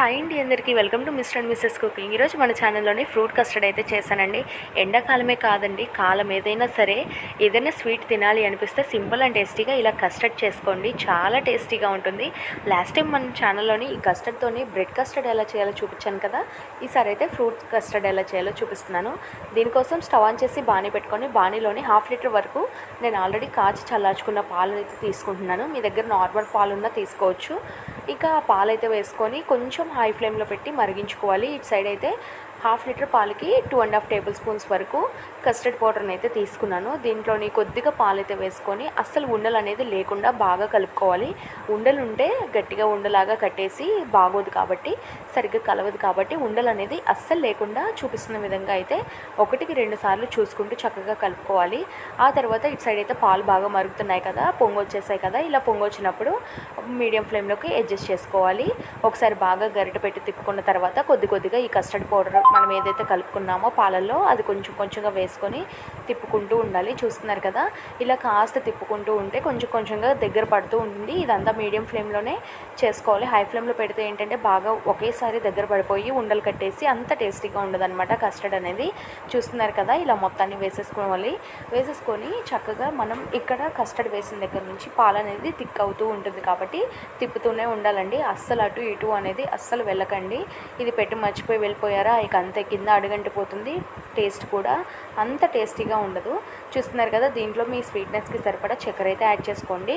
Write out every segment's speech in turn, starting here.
Hi అండి అందరికీ. Welcome to mister and missus cooking. ఈరోజు మన ఛానల్లోనే ఫ్రూట్ కస్టర్డ్ అయితే చేశానండి. ఎండాకాలమే కాదండి కాలం ఏదైనా సరే ఏదైనా స్వీట్ తినాలి అనిపిస్తే సింపుల్ అండ్ టేస్టీగా ఇలా కస్టర్డ్ చేసుకోండి. చాలా టేస్టీగా ఉంటుంది. లాస్ట్ టైం మన ఛానల్లోని ఈ కస్టర్డ్తోని బ్రెడ్ కస్టర్డ్ ఎలా చేయాలో చూపించాను కదా ఈసారి అయితే ఫ్రూట్ కస్టర్డ్ ఎలా చేయాలో చూపిస్తున్నాను. దీనికోసం స్టవ్ ఆన్ చేసి బాణీ పెట్టుకొని బాణీలోని హాఫ్ లీటర్ వరకు నేను ఆల్రెడీ కాచి చల్లార్చుకున్న పాలు అయితే తీసుకుంటున్నాను. మీ దగ్గర నార్మల్ పాలున్నా తీసుకోవచ్చు. ఇక ఆ వేసుకొని కొంచెం హై ఫ్లేమ్లో పెట్టి మరిగించుకోవాలి. ఇటు సైడ్ అయితే హాఫ్ లీటర్ పాలకి two and half table spoons వరకు కస్టర్డ్ పౌడర్ని అయితే తీసుకున్నాను. దీంట్లోని కొద్దిగా పాలు అయితే వేసుకొని అస్సలు ఉండలు అనేది లేకుండా బాగా కలుపుకోవాలి. ఉండలు ఉంటే గట్టిగా ఉండలాగా కట్టేసి బాగోదు కాబట్టి సరిగ్గా కలవదు కాబట్టి ఉండలు అనేది అస్సలు లేకుండా చూపిస్తున్న విధంగా అయితే ఒకటికి రెండు సార్లు చూసుకుంటూ చక్కగా కలుపుకోవాలి. ఆ తర్వాత ఇటు సైడ్ అయితే పాలు బాగా మరుగుతున్నాయి కదా పొంగు వచ్చేసాయి కదా ఇలా పొంగు వచ్చినప్పుడు మీడియం ఫ్లేమ్లోకి అడ్జస్ట్ చేసుకోవాలి. ఒకసారి బాగా గరిట పెట్టి తిప్పుకున్న తర్వాత కొద్ది కొద్దిగా ఈ కస్టర్డ్ పౌడర్ మనం ఏదైతే కలుపుకున్నామో పాలల్లో అది కొంచెం కొంచెంగా వేసుకొని తిప్పుకుంటూ ఉండాలి. చూస్తున్నారు కదా ఇలా కాస్త తిప్పుకుంటూ ఉంటే కొంచెం కొంచెంగా దగ్గర పడుతూ ఉంటుంది. ఇదంతా మీడియం ఫ్లేమ్లోనే చేసుకోవాలి. హై ఫ్లేమ్లో పెడితే ఏంటంటే బాగా ఒకేసారి దగ్గర పడిపోయి ఉండలు కట్టేసి అంత టేస్టీగా ఉండదన్నమాట కస్టర్డ్ అనేది. చూస్తున్నారు కదా ఇలా మొత్తాన్ని వేసేసుకోవాలి. వేసేసుకొని చక్కగా మనం ఇక్కడ కస్టర్డ్ వేసిన దగ్గర నుంచి పాలు అనేది థిక్ అవుతూ ఉంటుంది కాబట్టి తిప్పుతూనే ఉండాలండి. అస్సలు అటు ఇటు అనేది అస్సలు వెళ్ళకండి. ఇది పెట్టి మర్చిపోయి వెళ్ళిపోయారా? ఇక అంతే కింద అడుగంటిపోతుంది టేస్ట్ కూడా అంత టేస్టీగా ఉండదు. చూస్తున్నారు కదా దీంట్లో మీ స్వీట్నెస్కి సరిపడా చక్కెర అయితే యాడ్ చేసుకోండి.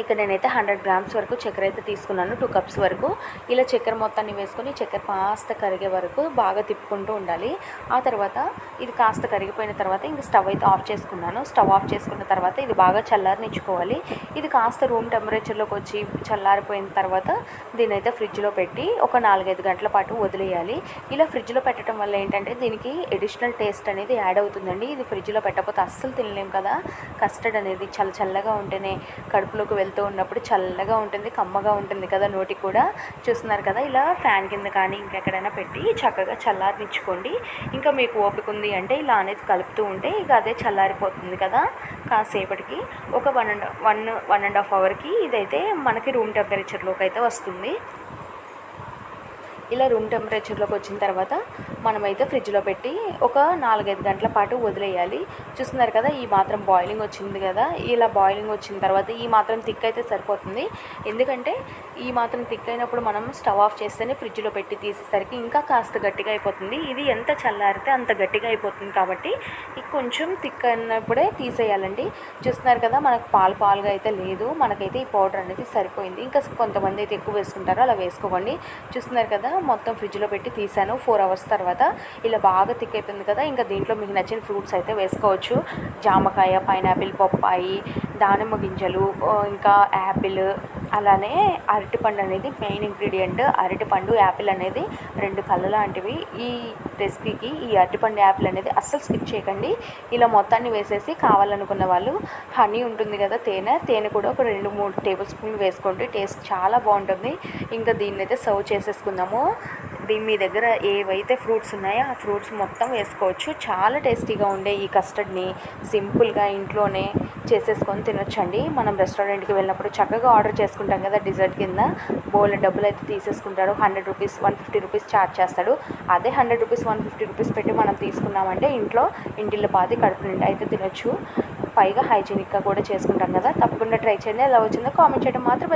ఇక్కడ నేనైతే హండ్రెడ్ గ్రామ్స్ వరకు చక్కెర అయితే తీసుకున్నాను టూ కప్స్ వరకు. ఇలా చక్కెర మొత్తాన్ని వేసుకొని చక్కెర కాస్త కరిగే వరకు బాగా తిప్పుకుంటూ ఉండాలి. ఆ తర్వాత ఇది కాస్త కరిగిపోయిన తర్వాత ఇంక స్టవ్ అయితే ఆఫ్ చేసుకున్నాను. స్టవ్ ఆఫ్ చేసుకున్న తర్వాత ఇది బాగా చల్లారనిచ్చుకోవాలి. ఇది కాస్త రూమ్ టెంపరేచర్లోకి వచ్చి చల్లారిపోయిన తర్వాత దీని అయితే ఫ్రిడ్జ్లో పెట్టి ఒక నాలుగైదు గంటల పాటు వదిలేయాలి. ఇలా ఫ్రిడ్జ్లో పెట్టడం వల్ల ఏంటంటే దీనికి ఎడిషనల్ టేస్ట్ అనేది యాడ్ అవుతుందండి. ఇది ఫ్రిడ్జ్లో పెట్టకపోతే అస్సలు తినలేం కదా. కస్టర్డ్ అనేది చల్ల చల్లగా ఉంటేనే కడుపులోకి వెళ్తూ ఉన్నప్పుడు చల్లగా ఉంటుంది కమ్మగా ఉంటుంది కదా నోటి కూడా. చూస్తున్నారు కదా ఇలా ఫ్యాన్ కింద కానీ ఇంకెక్కడైనా పెట్టి చక్కగా చల్లారనిచ్చుకోండి. ఇంకా మీకు ఓపిక ఉంది అంటే ఇలా అనేది కలుపుతూ ఉంటే ఇక అదే చల్లారిపోతుంది కదా. కాసేపటికి ఒక one and one one and half అవర్కి ఇదైతే మనకి రూమ్ టెంపరేచర్లోకి అయితే వస్తుంది. ఇలా రూమ్ టెంపరేచర్లోకి వచ్చిన తర్వాత మనమైతే ఫ్రిడ్జ్లో పెట్టి ఒక నాలుగైదు గంటల పాటు వదిలేయాలి. చూస్తున్నారు కదా ఈ మాత్రం బాయిలింగ్ వచ్చింది కదా. ఇలా బాయిలింగ్ వచ్చిన తర్వాత ఈ మాత్రం థిక్ అయితే సరిపోతుంది. ఎందుకంటే ఈ మాత్రం థిక్ అయినప్పుడు మనం స్టవ్ ఆఫ్ చేస్తేనే ఫ్రిడ్జ్లో పెట్టి తీసేసరికి ఇంకా కాస్త గట్టిగా అయిపోతుంది. ఇది ఎంత చల్లారితే అంత గట్టిగా అయిపోతుంది కాబట్టి కొంచెం థిక్ అయినప్పుడే తీసేయాలండి. చూస్తున్నారు కదా మనకు పాలు పాలుగా అయితే లేదు. మనకైతే ఈ పౌడర్ అనేది సరిపోయింది. ఇంకా కొంతమంది అయితే ఎక్కువ వేసుకుంటారో అలా వేసుకోకండి. చూస్తున్నారు కదా మొత్తం ఫ్రిడ్జ్లో పెట్టి తీసాను ఫోర్ అవర్స్ తర్వాత ఇలా బాగా థిక్ అయిపోయింది కదా ఇంకా దీంట్లో మీకు నచ్చిన ఫ్రూట్స్ అయితే వేసుకోవచ్చు. జామకాయ పైనాపిల్ బొప్పాయి దానిమ్మ గింజలు ఇంకా యాపిల్ అలానే అరటిపండు అనేది మెయిన్ ఇంగ్రీడియంట్ అరటిపండు యాపిల్ అనేది రెండు కళ్ళ లాంటివి. ఈ రెసిపీకి ఈ అరటిపండు యాపిల్ అనేది అస్సలు స్కిప్ చేయకండి. ఇలా మొత్తాన్ని వేసేసి కావాలనుకున్న వాళ్ళు హనీ ఉంటుంది కదా తేనె. తేనె కూడా ఒక రెండు మూడు టేబుల్ స్పూన్లు వేసుకోండి. టేస్ట్ చాలా బాగుంటుంది. ఇంకా దీన్ని అయితే సర్వ్ చేసేసుకుందాము. దీని మీ దగ్గర ఏవైతే ఫ్రూట్స్ ఉన్నాయో ఆ ఫ్రూట్స్ మొత్తం వేసుకోవచ్చు. చాలా టేస్టీగా ఉండే ఈ కస్టర్డ్ని సింపుల్గా ఇంట్లోనే చేసేసుకొని తినొచ్చండి. మనం రెస్టారెంట్కి వెళ్ళినప్పుడు చక్కగా ఆర్డర్ చేసుకుంటాం కదా డిజర్ట్ కింద. బోల్ డబ్బులు అయితే తీసేసుకుంటారు hundred rupees one fifty rupees charge చేస్తాడు. అదే hundred rupees one fifty rupees పెట్టి మనం తీసుకున్నామంటే ఇంట్లో ఇంటిల్లో పాది కడుపు నిండా అయితే తినొచ్చు. పైగా హైజీనిక్గా కూడా చేసుకుంటాం కదా. తప్పకుండా ట్రై చేయండి. ఎలా వచ్చిందో కామెంట్ చేయడం మాత్రం